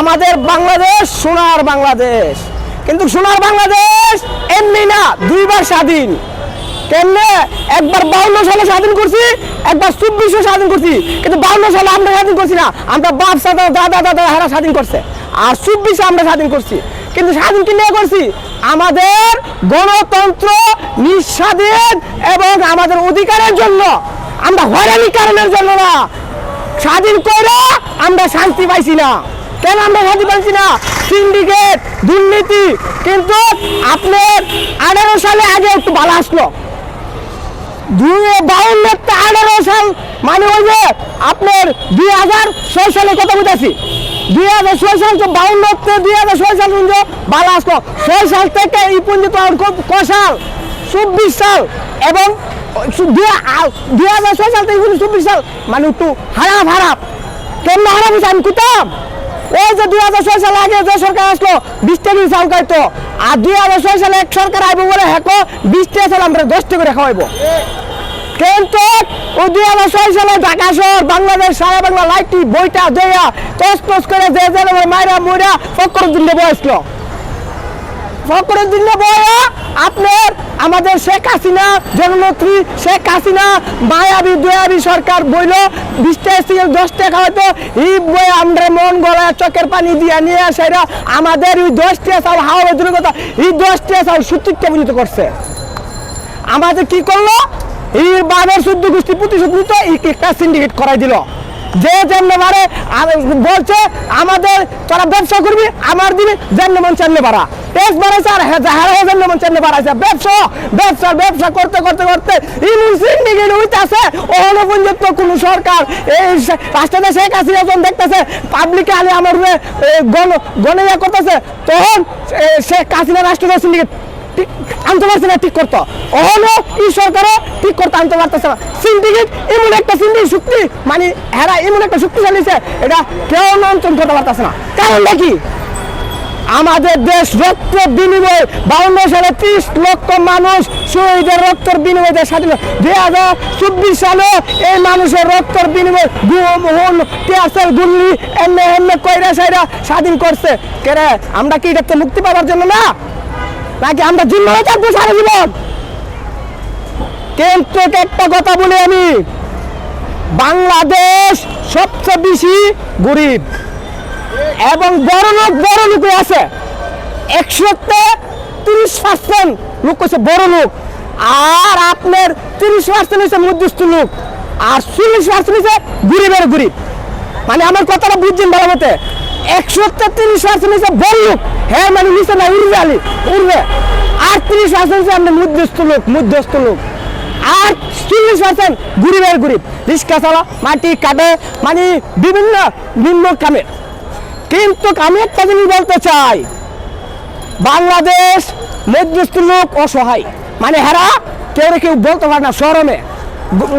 আমাদের বাংলাদেশ, সোনার বাংলাদেশ। কিন্তু সোনার বাংলাদেশ এমনি না, দুইবার স্বাধীন। কেমনে? একবার বাউন্ন সালে স্বাধীন করছি, একবার চব্বিশে স্বাধীন করছি। কিন্তু বাউন্ন সালে আমরা স্বাধীন করছি না, আমরা বাপ, সাদা, দাদা দাদা, হারা স্বাধীন করছে। আর চব্বিশে আমরা স্বাধীন করছি। কিন্তু স্বাধীন কি নিয়ে করছি? আমাদের গণতন্ত্র নিঃস্বাধীন এবং আমাদের অধিকারের জন্য। আমরা হয়রানি কারণের জন্য না। স্বাধীন করে আমরা শান্তি পাইছি না। কেন আমরা শান্তি পাইছি না? সিন্ডিকেট দুর্নীতি, কিন্তু আপনার আঠারো সালে আগে একটু ভালো আসলো। দুই বাউন্ন আঠারো সাল মানে ওই যে আপনার দুই হাজার ছয় সালে কথা বলতেছি দুই হাজার ছয় সাল তো বাউন্ন দুই হাজার ছয় সাল পর্যন্ত ভালো আসলো। ছয় সাল থেকে এই পর্যন্ত আর ক- ক সাল? চব্বিশ সাল। এবং দুই হাজার ছয় সাল থেকে চব্বিশ সাল মানে একটু হারাপ হারাপ। কেমন হারাপ আমি কুতাম ওই যে দুই হাজার ছয় সালে আগে যে সরকার আসলো বিশ টাকা চাল খাইতো। আর দুই হাজার ছয় সালে এক সরকার আইব বলে হ্যাঁ বিশ টাকা চাল আমরা দশ টাকা করে খাওয়াইবো। কিন্তু ও দুই হাজার ছয় সালে ঢাকা শহর, বাংলাদেশ, সারা বাংলা লাইটি, বইটা, দইয়া টস টস করে যে যে মুইরা ফকরুদ্দিন বসল ফকরুদ্দিন বয়া আপনার আমাদের শেখ হাসিনা, জননেত্রী শেখ হাসিনা, মায়াবী, দয়াবী সরকার বইল বিশ টাকা থেকে দশ টাকা হয়তো এই বই আমরা মন গলায় চোখের পানি দিয়ে নিয়ে সেরা আমাদের ওই দশ টাকা চাল হাওয়া দূরের কথা এই দশ টাকা চাল সত্যিটা পরিণত করছে। আমাদের কি করল? এই বাবার শুদ্ধ গোষ্ঠী প্রতিশোধ নিতে একটা সিন্ডিকেট করাই দিল। যে যেমন বলছে, আমাদের তোরা ব্যবসা করবি, আমার দিবি, যেমন মন বাড়া টেক্স বাড়াইছে আর ব্যবসা ব্যবসা ব্যবসা করতে করতে করতে সরকার এই শেখ যখন দেখতেছে পাবলিকে আলে আমার গণ গণ করতেছে, তখন শেখ হাসিনা সিন্ডিকেট আনতে পারছে না ঠিক করতো। অহনো এই সরকারও ঠিক করতে আনতে পারতেছে না। এমন একটা শক্তি মানে এমন একটা শক্তি চালিয়েছে, এটা কেউ নিয়ন্ত্রণ করতে পারতেছে না। আমাদের দেশ বাউন্ন সালে ত্রিশ লক্ষ মানুষ শহীদের স্বাধীন। দুই হাজার চব্বিশ সালে এই মানুষের রক্তের বিনিময় গুল্লি, এমনি এমনি কইরা সাইরা স্বাধীন করছে। কেরে, আমরা কি এটাতে মুক্তি পাওয়ার জন্য না? নাকি আমরা জিম্মায় সারা জীবন? কিন্তু একটা কথা বলি আমি। বাংলাদেশ সবচেয়ে বেশি গরিব এবং বড় লোক বড় লোক আছে। একশোতে তিরিশ পার্সেন্ট লোক হচ্ছে বড় লোক, আর আপনার তিরিশ পার্সেন্ট হচ্ছে মধ্যস্থ লোক, আর চল্লিশ পার্সেন্ট হচ্ছে গরিবের গরিব। মানে আমার কথাটা বুঝছেন ভালো মতে? একশোতে তিরিশ পার্সেন্ট হচ্ছে বড় লোক হ্যাঁ মানে নিচে না, উড়বে আলি উড়বে। আর তিরিশ পার্সেন্ট হচ্ছে আপনার মধ্যস্থ লোক মধ্যস্থ লোক। আর চল্লিশ পার্সেন্ট গরিবের গরিব। রিক্সা চালা মাটি কাটে মানে বিভিন্ন নিম্ন কামের কিন্তু আমি একটা বলতে চাই, বাংলাদেশ মধ্যস্থ লোক অসহায়। মানে হেরা কেউ কেউ বলতে পারে না সরমে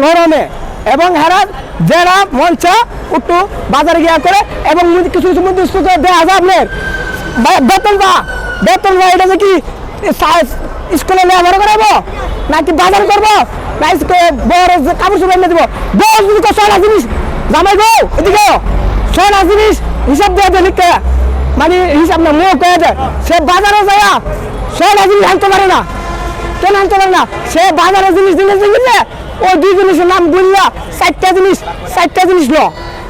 নরমে এবং হেরা যারা মঞ্চা একটু বাজারে গিয়া করে এবং কিছু কিছু মধ্যস্থ দেওয়া যায় আপনার। বেতন বা বেতন বা এটা যে কি স্কুলে লেখাপড়া করাবো? নাকি বাজার করব? না বড় কাপড় চোপড় এনে দেবো? বড় যদি জিনিস জামাই গো এদিকে ছয়টা জিনিস হিসাব দেওয়া যায় লিখতে মানে হিসাব না মুখ করে দেয়। সে বাজারে যায় ছয়টা জিনিস আনতে পারে না। কেন আনতে পারে না? সে বাজারে জিনিস জিনিস কিনলে, ওই দুই জিনিসের নাম বললা, চারটা জিনিস চারটা জিনিস লো।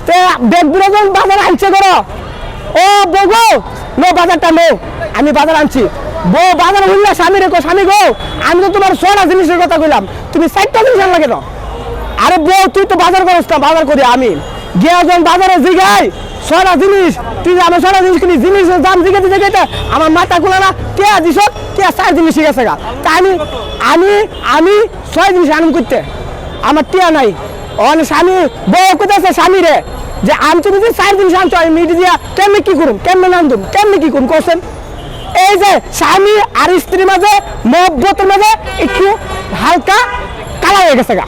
তে বুড়ে যখন বাজার আনছে করো। ও বগো নো বাজারটা নো আমি বাজার আনছি। বউ বাজার বললে, স্বামী রেখো স্বামী গো, আমি তো তোমার ছটা জিনিসের কথা কইলাম। তুমি চারটা জিনিস আনলা কেন? আরে বউ, তুই তো বাজার করিস না, বাজার করি আমি। গিয়ে বাজারে জিগাই ছটা জিনিস, তুই আমার ছটা জিনিস কিনি, জিনিসের দাম জিগাতে জিগাইতে আমার মাথা গুলো না। কে দিস, কে চার জিনিস শিখেছে গা? তা আমি আমি আমি ছয় জিনিস আনন্দ করতে আমার টিয়া নাই। অনেক স্বামী, বউ কোথাছে স্বামী রে, যে আমি তুমি যে চার জিনিস আনছো, আমি মিটি দিয়া কেমনি কি করুম? কেমনে দুম? কেমনি কি করুম? কোশ্চেন এই যে স্বামী আর স্ত্রীর মাঝে মহব্বতের মাঝে একটু হালকা কালা হয়ে গেছে গা।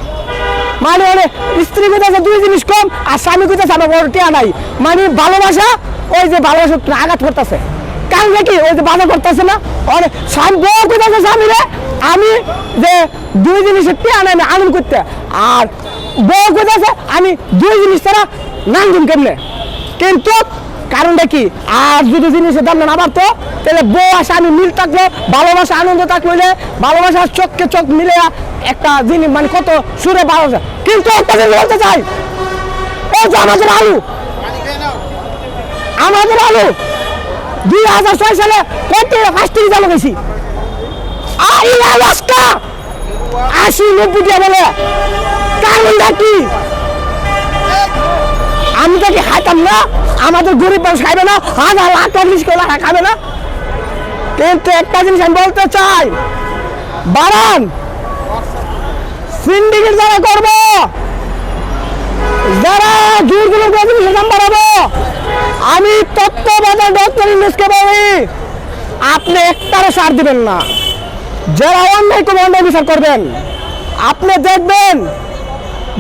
মানে মানে স্ত্রী কোথাছে দুই জিনিস কম আর স্বামী কোথাছে আমার বড় টিয়া নাই মানে ভালোবাসা, ওই যে ভালোবাসা আঘাত করতেছে। কারণ কি ওই যে বাধা করতেছে না? অনেক স্বামী বউ কোথাছে স্বামী রে, আমি যে দুই জিনিসের টিয়া নাই আমি আনন্দ করতে। আর বউ কোথাছে আমি দুই জিনিস ছাড়া নান্দুম কেমনে? কিন্তু কারণটা কি? আর যদি জিনিসের দাম না বাড়তো তাহলে বউ আসে আমি মিল থাকল, ভালোবাসা, আনন্দ থাকল ভালোবাসার চোখকে চোখ মিলে একটা জিনিস মানে কত সুরে ভালোবাসা। কিন্তু একটা জিনিস বলতে চাই আমাদের আলু। আমাদের আলু। দুই হাজার ছয় সালে কত ফার্স্ট জালো গেছি আশি নব্বই দিয়ে বলে। কারণটা কি? আমি তো কি খাইতাম না? আমাদের গরিব মানুষ খাইবে না, হাজার লাখ জিনিস করে খাবে না। কিন্তু একটা জিনিস আমি বলতে চাই, বাড়ান। সিন্ডিকেট যারা করব, যারা জিনিসের দাম বাড়াবো, আমি তত্ত্বাবধান ডক্টর ইংলিশকে বলি, আপনি একটারও সার দিবেন না। যারা অন্যায় কোনো অন্যায় বিচার করবেন। আপনি দেখবেন,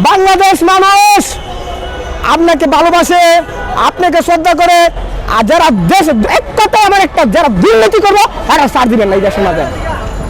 বাংলাদেশ মানুষ আপনাকে ভালোবাসে আপনাকে শ্রদ্ধা করে, আর যারা দেশ এক কথা আমার একটা যারা দুর্নীতি করব, তারা সার দিবেন না এই দেশের মাঝে।